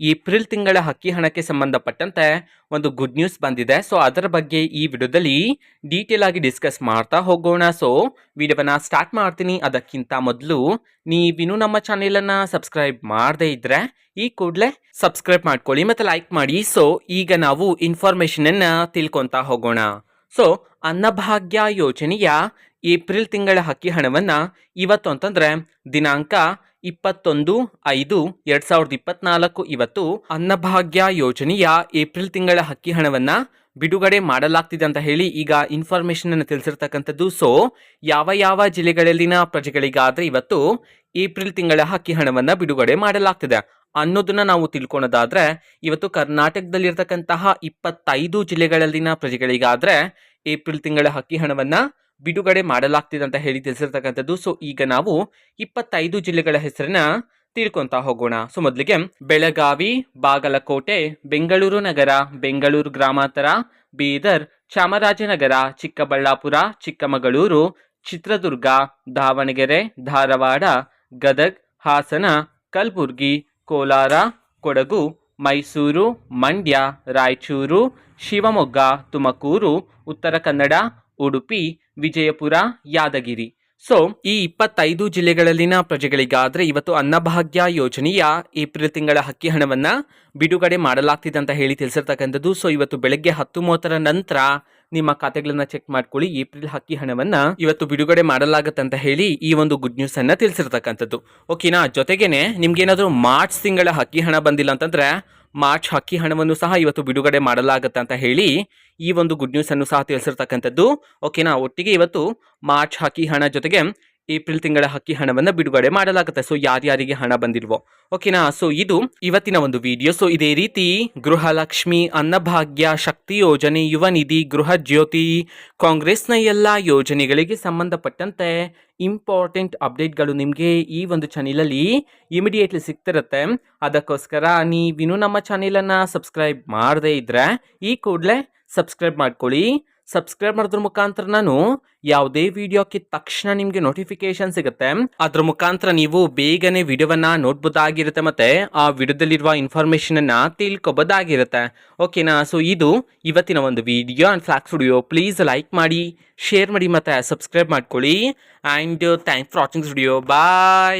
April ತಿಂಗಳ ಹಕ್ಕಿ ಹಣಕ್ಕೆ ಸಂಬಂಧಪಟ್ಟಂತೆ ಒಂದು ಗುಡ್ ನ್ಯೂಸ್ ಬಂದಿದೆ. ಸೊ ಅದರ ಬಗ್ಗೆ ಈ ವಿಡಿಯೋದಲ್ಲಿ ಡೀಟೇಲ್ ಆಗಿ ಡಿಸ್ಕಸ್ ಮಾಡ್ತಾ ಹೋಗೋಣ. ಸೊ ವಿಡಿಯೋವನ್ನ ಸ್ಟಾರ್ಟ್ ಮಾಡ್ತೀನಿ. ಅದಕ್ಕಿಂತ ಮೊದಲು ನೀವಿನ್ನೂ ನಮ್ಮ ಚಾನೆಲನ್ನು ಸಬ್ಸ್ಕ್ರೈಬ್ ಮಾಡದೇ ಇದ್ರೆ ಈ ಕೂಡಲೇ ಸಬ್ಸ್ಕ್ರೈಬ್ ಮಾಡ್ಕೊಳ್ಳಿ ಮತ್ತು ಲೈಕ್ ಮಾಡಿ. ಸೊ ಈಗ ನಾವು ಇನ್ಫಾರ್ಮೇಷನನ್ನು ತಿಳ್ಕೊತಾ ಹೋಗೋಣ. ಸೊ ಅನ್ನಭಾಗ್ಯ ಯೋಜನೆಯ ಏಪ್ರಿಲ್ ತಿಂಗಳ ಹಕ್ಕಿ ಹಣವನ್ನು ಇವತ್ತು ಅಂತಂದರೆ ದಿನಾಂಕ ಇಪ್ಪತ್ತೊಂದು, ಐದು, ಎರಡು ಸಾವಿರದ ಇಪ್ಪತ್ನಾಲ್ಕು, ಇವತ್ತು ಅನ್ನಭಾಗ್ಯ ಯೋಜನೆಯ ಏಪ್ರಿಲ್ ತಿಂಗಳ ಅಕ್ಕಿ ಹಣವನ್ನು ಬಿಡುಗಡೆ ಮಾಡಲಾಗ್ತಿದೆ ಅಂತ ಹೇಳಿ ಈಗ ಇನ್ಫಾರ್ಮೇಶನ್ ಅನ್ನು ತಿಳಿಸಿರ್ತಕ್ಕಂಥದ್ದು. ಸೊ ಯಾವ ಯಾವ ಜಿಲ್ಲೆಗಳಲ್ಲಿನ ಪ್ರಜೆಗಳಿಗಾದ್ರೆ ಇವತ್ತು ಏಪ್ರಿಲ್ ತಿಂಗಳ ಅಕ್ಕಿ ಹಣವನ್ನು ಬಿಡುಗಡೆ ಮಾಡಲಾಗ್ತಿದೆ ಅನ್ನೋದನ್ನ ನಾವು ತಿಳ್ಕೊಳೋದಾದ್ರೆ, ಇವತ್ತು ಕರ್ನಾಟಕದಲ್ಲಿರ್ತಕ್ಕಂತಹ ಇಪ್ಪತ್ತೈದು ಜಿಲ್ಲೆಗಳಲ್ಲಿನ ಪ್ರಜೆಗಳಿಗಾದ್ರೆ ಏಪ್ರಿಲ್ ತಿಂಗಳ ಅಕ್ಕಿ ಹಣವನ್ನ ಬಿಡುಗಡೆ ಮಾಡಲಾಗ್ತಿದೆ ಅಂತ ಹೇಳಿ ತಿಳಿಸಿರ್ತಕ್ಕಂಥದ್ದು. ಸೊ ಈಗ ನಾವು ಇಪ್ಪತ್ತೈದು ಜಿಲ್ಲೆಗಳ ಹೆಸರನ್ನ ತಿಳ್ಕೊಂತಾ ಹೋಗೋಣ. ಸೊ ಮೊದಲಿಗೆ ಬೆಳಗಾವಿ, ಬಾಗಲಕೋಟೆ, ಬೆಂಗಳೂರು ನಗರ, ಬೆಂಗಳೂರು ಗ್ರಾಮಾಂತರ, ಬೀದರ್, ಚಾಮರಾಜನಗರ, ಚಿಕ್ಕಬಳ್ಳಾಪುರ, ಚಿಕ್ಕಮಗಳೂರು, ಚಿತ್ರದುರ್ಗ, ದಾವಣಗೆರೆ, ಧಾರವಾಡ, ಗದಗ್, ಹಾಸನ, ಕಲಬುರ್ಗಿ, ಕೋಲಾರ, ಕೊಡಗು, ಮೈಸೂರು, ಮಂಡ್ಯ, ರಾಯಚೂರು, ಶಿವಮೊಗ್ಗ, ತುಮಕೂರು, ಉತ್ತರ ಕನ್ನಡ, ಉಡುಪಿ ವಿಜಯಪುರ, ಯಾದಗಿರಿ. ಸೊ ಈ ಇಪ್ಪತ್ತೈದು ಜಿಲ್ಲೆಗಳಲ್ಲಿನ ಪ್ರಜೆಗಳಿಗಾದ್ರೆ ಇವತ್ತು ಅನ್ನಭಾಗ್ಯ ಯೋಜನೆಯ ಏಪ್ರಿಲ್ ತಿಂಗಳ ಹಕ್ಕಿ ಹಣವನ್ನ ಬಿಡುಗಡೆ ಮಾಡಲಾಗ್ತಿದೆ ಅಂತ ಹೇಳಿ ತಿಳಿಸಿರ್ತಕ್ಕಂಥದ್ದು. ಸೊ ಇವತ್ತು ಬೆಳಗ್ಗೆ ಹತ್ತು ಮೂವತ್ತರ ನಂತರ ನಿಮ್ಮ ಖಾತೆಗಳನ್ನ ಚೆಕ್ ಮಾಡ್ಕೊಳ್ಳಿ. ಏಪ್ರಿಲ್ ಹಕ್ಕಿ ಹಣವನ್ನ ಇವತ್ತು ಬಿಡುಗಡೆ ಮಾಡಲಾಗುತ್ತೆ ಅಂತ ಹೇಳಿ ಈ ಒಂದು ಗುಡ್ ನ್ಯೂಸ್ ಅನ್ನ ತಿಳಿಸಿರ್ತಕ್ಕಂಥದ್ದು. ಓಕೆನಾ ಜೊತೆಗೇನೆ ನಿಮ್ಗೇನಾದ್ರೂ ಮಾರ್ಚ್ ತಿಂಗಳ ಹಕ್ಕಿ ಹಣ ಬಂದಿಲ್ಲ ಅಂತಂದ್ರೆ ಮಾರ್ಚ್ ಹಕ್ಕಿ ಹಣವನ್ನು ಸಹ ಇವತ್ತು ಬಿಡುಗಡೆ ಮಾಡಲಾಗುತ್ತೆ ಅಂತ ಹೇಳಿ ಈ ಒಂದು ಗುಡ್ ನ್ಯೂಸ್ ಅನ್ನು ಸಹ ತಿಳಿಸಿರ್ತಕ್ಕಂಥದ್ದು. ಓಕೆನಾ ಒಟ್ಟಿಗೆ ಇವತ್ತು ಮಾರ್ಚ್ ಹಕ್ಕಿ ಹಣ ಜೊತೆಗೆ ಏಪ್ರಿಲ್ ತಿಂಗಳ ಹಕ್ಕಿ ಹಣವನ್ನು ಬಿಡುಗಡೆ ಮಾಡಲಾಗುತ್ತೆ. ಸೊ ಯಾರ್ಯಾರಿಗೆ ಹಣ ಬಂದಿಲ್ವೋ. ಓಕೆನಾ ಸೊ ಇದು ಇವತ್ತಿನ ಒಂದು ವಿಡಿಯೋ ಸೊ ಇದೇ ರೀತಿ ಗೃಹಲಕ್ಷ್ಮಿ ಅನ್ನಭಾಗ್ಯ ಶಕ್ತಿ ಯೋಜನೆ, ಯುವ ನಿಧಿ, ಗೃಹ ಜ್ಯೋತಿ, ಕಾಂಗ್ರೆಸ್ನ ಎಲ್ಲ ಯೋಜನೆಗಳಿಗೆ ಸಂಬಂಧಪಟ್ಟಂತೆ ಇಂಪಾರ್ಟೆಂಟ್ ಅಪ್ಡೇಟ್ಗಳು ನಿಮಗೆ ಈ ಒಂದು ಚಾನಲಲ್ಲಿ ಇಮಿಡಿಯೇಟ್ಲಿ ಸಿಗ್ತಿರುತ್ತೆ. ಅದಕ್ಕೋಸ್ಕರ ನೀವಿನ್ನೂ ನಮ್ಮ ಚಾನೆಲನ್ನು ಸಬ್ಸ್ಕ್ರೈಬ್ ಮಾಡದೇ ಇದ್ದರೆ ಈ ಕೂಡಲೇ ಸಬ್ಸ್ಕ್ರೈಬ್ ಮಾಡ್ಕೊಳ್ಳಿ. ಸಬ್ಸ್ಕ್ರೈಬ್ ಮಾಡೋದ್ರ ಮುಖಾಂತರ ನಾನು ಯಾವುದೇ ವಿಡಿಯೋಕ್ಕೆ ತಕ್ಷಣ ನಿಮಗೆ ನೋಟಿಫಿಕೇಶನ್ ಸಿಗುತ್ತೆ. ಅದ್ರ ಮುಖಾಂತರ ನೀವು ಬೇಗನೆ ವಿಡಿಯೋವನ್ನ ನೋಡ್ಬೋದಾಗಿರುತ್ತೆ ಮತ್ತೆ ಆ ವಿಡಿಯೋದಲ್ಲಿರುವ ಇನ್ಫಾರ್ಮೇಶನ್ ಅನ್ನ ತಿಳ್ಕೊಬೋದಾಗಿರುತ್ತೆ. ಓಕೆನಾ ಸೊ ಇದು ಇವತ್ತಿನ ಒಂದು ವಿಡಿಯೋ ಅಂಡ್ ಫ್ಲಾಕ್ಸ್ ವಿಡಿಯೋ ಪ್ಲೀಸ್ ಲೈಕ್ ಮಾಡಿ ಶೇರ್ ಮಾಡಿ ಮತ್ತೆ ಸಬ್ಸ್ಕ್ರೈಬ್ ಮಾಡ್ಕೊಳ್ಳಿ. And thanks for watching video bye